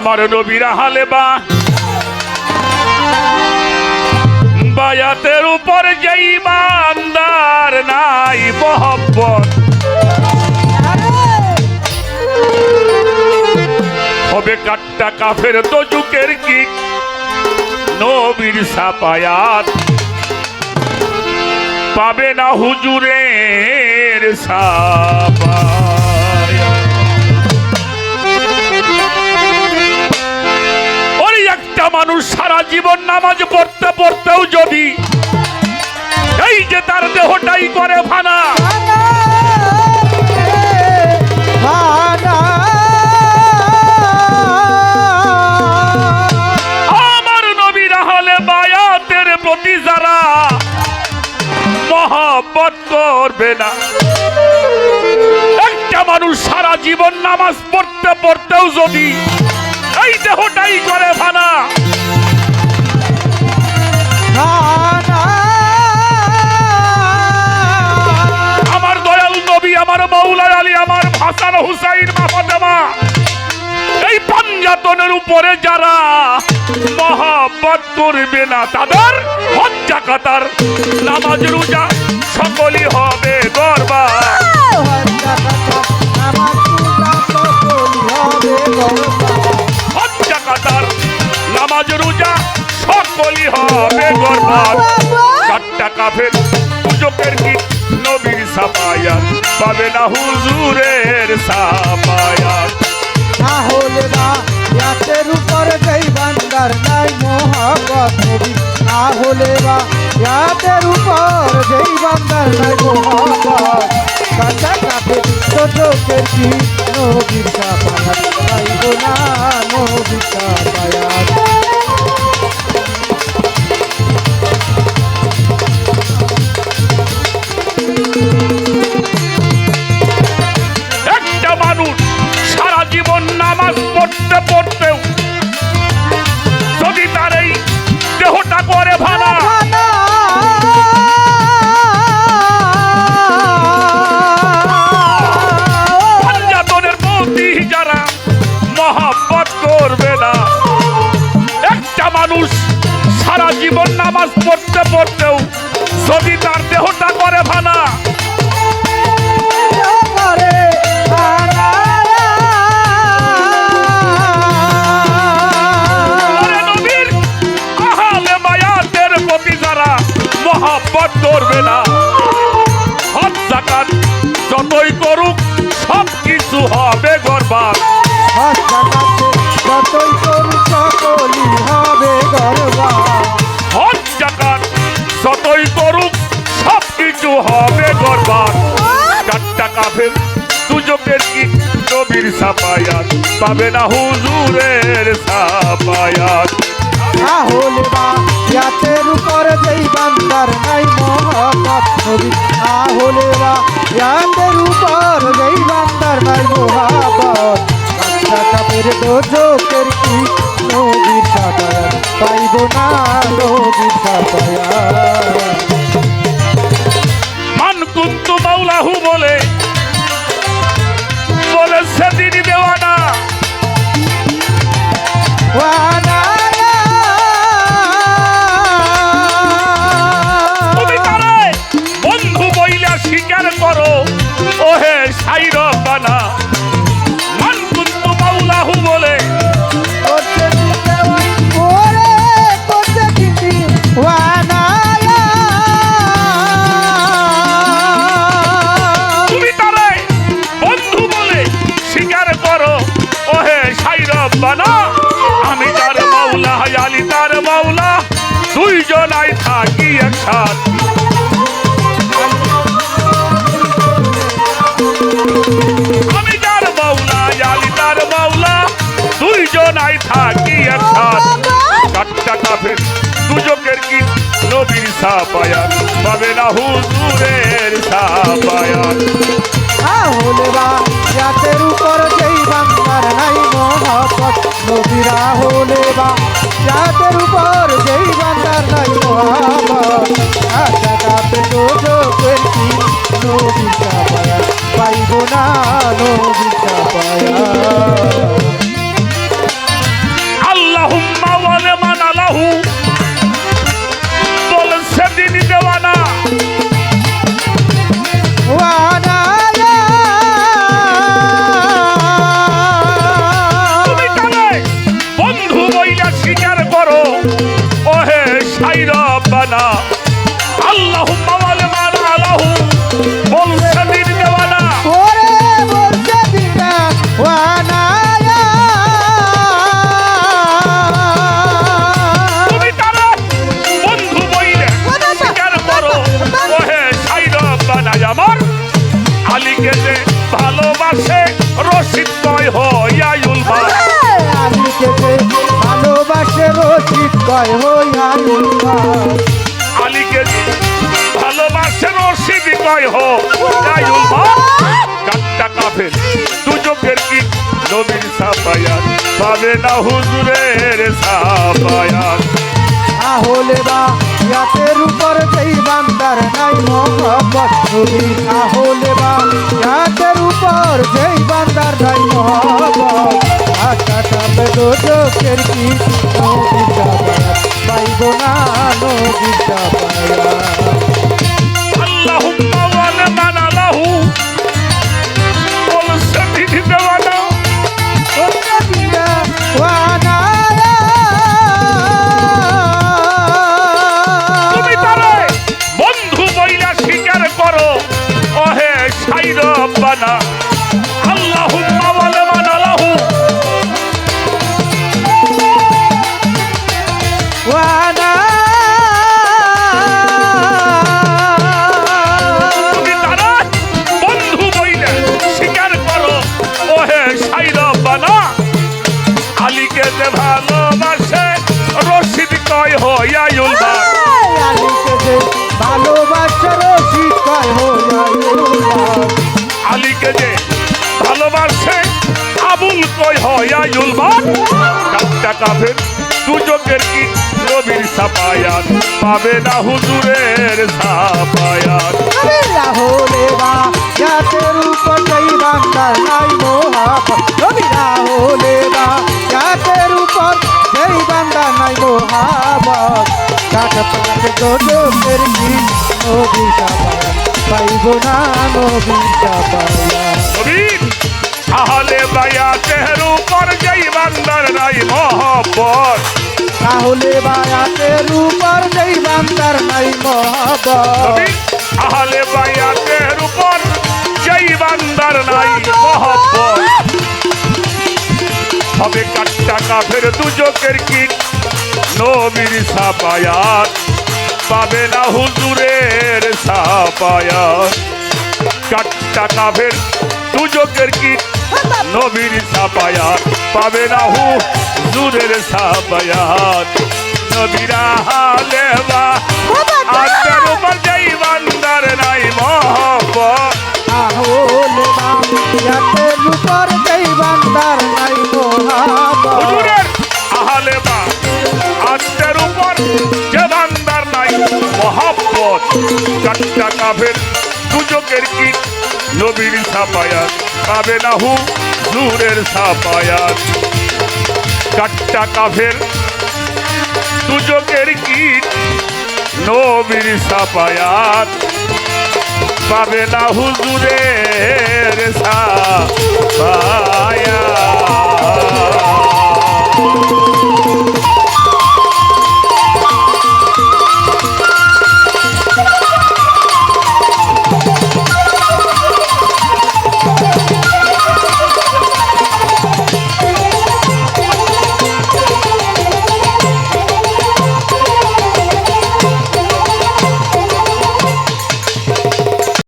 আমার নবীরা হালে বা। বায়াতের উপর যেই বান্দার নাই মহব্বত। হবে কাট্টা কাফের দজুকের কি নবীর সাপায়াত পাবে না হুজুরের সাপায়াত মানুষ সারা জীবন নামাজ পড়তে পড়তেও যদি এই যে তার দেহটাই করে ফানা আমার নবীর হলে বায়াতের প্রতি যারা মহব্বত করবে না, একটা মানুষ সারা জীবন নামাজ পড়তে পড়তেও যদি এই দেহটাই করে ফানা উপরে যারা মহাব্বত করবে না, তাদের হজ্জা কাতার। নামাজ, রোজা সকলই হবে গর্বা হজ্জা কাতার, নামাজ, রোজা সকলই হবে গর্বা চারটা কাফের পুজোকের কি নবীর সাপায়াত পাবে না হুজুরের না ইয়াতের উপর যেই বান্দার নাই মোহাবত নবী তাহলে বা ইয়াতের উপর যেই বান্দার নাই মোহাবত কাঁচা কাপে তো চোখের কি নবীর নামাজ পড়তে পড়তেও যদি তার দেহটা করে যারা মহাব্বত করবে না হজ জাকাত যতই করুক সব কিছু হবে গরবার হবে গরবার চারটা কাফের দুজকের কি নবীর সাপায়াত পাবে না হুজুরের সাপায়াত তাহলে বা ইয়াতের উপর যেই বান্দার নাই মোহাম্মত নবী তাহলে বা ইয়াতের উপর যেই বান্দার নাই মোহাম্মত বাচ্চা কাপের দোজকের কি নবীর সাপায়াত পাইব না নবীর সাপায়াত কুন্তু মাওলাহু বলে বলে সেদিন দুইজনাই থাকি একসাথ। আমি যার মাওলা আলী তার মাওলা দুইজনাই থাকি একসাথ। দুজকের কি নবীর সাপায়াত পাবে না হুজুরের নবীরা হলে বা জাতের উপর যেই বান্দার নাই মহাপত আশা কাপে তো যোগের কি নবীরা পায়া পাইব না। কয় হইয়াউল আলীকে যে ভালোবাসে রশিদ কয় হইয়াউল মা কাটটা কাফের। দুজকের কি নবীর সাফায়াত? পাবে না হুজুরের সাফায়াত। আহলে বা ইয়াতের উপর যেই বান্দার মোহব্বত নবী তাহলে বা ইয়াতের উপর যেই বান্দার নাই মোহব্বত দোজকের কি? পাইব না আলীকে যে ভালোবাসে রশিদ কয় হইয়া মা ভালোবাসার শিকার আলীকে যে ভালোবাসে আবুল কয় হইয়া কাটটা কাফের দুজকের কি নবীর সাপায়াত পাবে না হুজুরের সাপায়াত হলে বা জাতের উপর সেই বান্দার নাই মোহাবত নবীরা হলে বা জাতের উপর সেই বান্দার নাই মোহাবত কাট পাট গজবের কি নবী সাবায়াত পাইব না নবী সাবায়াত নবীর আহলে বায়াতের উপর যেই বান্দার নাই মহব্বত তাহলে বায়াতের উপর যেই বান্দার নাই মোহাবত নবীর আহলে বায়াতের উপর যেই বান্দার নাই মহব্বত হবে কাট্টা কাফের দুজকের কীট নবীর সাপায়াত পাবে না হুজুরের সাপায়াত কাট্টা কাফের দুজকের কীট নবীর সাপায়াত পাবে না হুজুরের সাপায়াত নবীরা হালে বা আত্মার উপর যেই বান্দার নাই মহব্বত। তাহলে বায়াতের উপর যেই বান্দার নাই মোহাবত হুজুরের আহলে বা আত্মার উপর যে বান্দার নাই মহাব্বত। কাট্টা কাফের দুজকের কি? নবীর সাপায়াত পাবে না হু নূরের সাপায়াত একটা কাফের। সুযোগের কীট নবীর সাপায়াত পাবে না হুজুরের সাপায়াত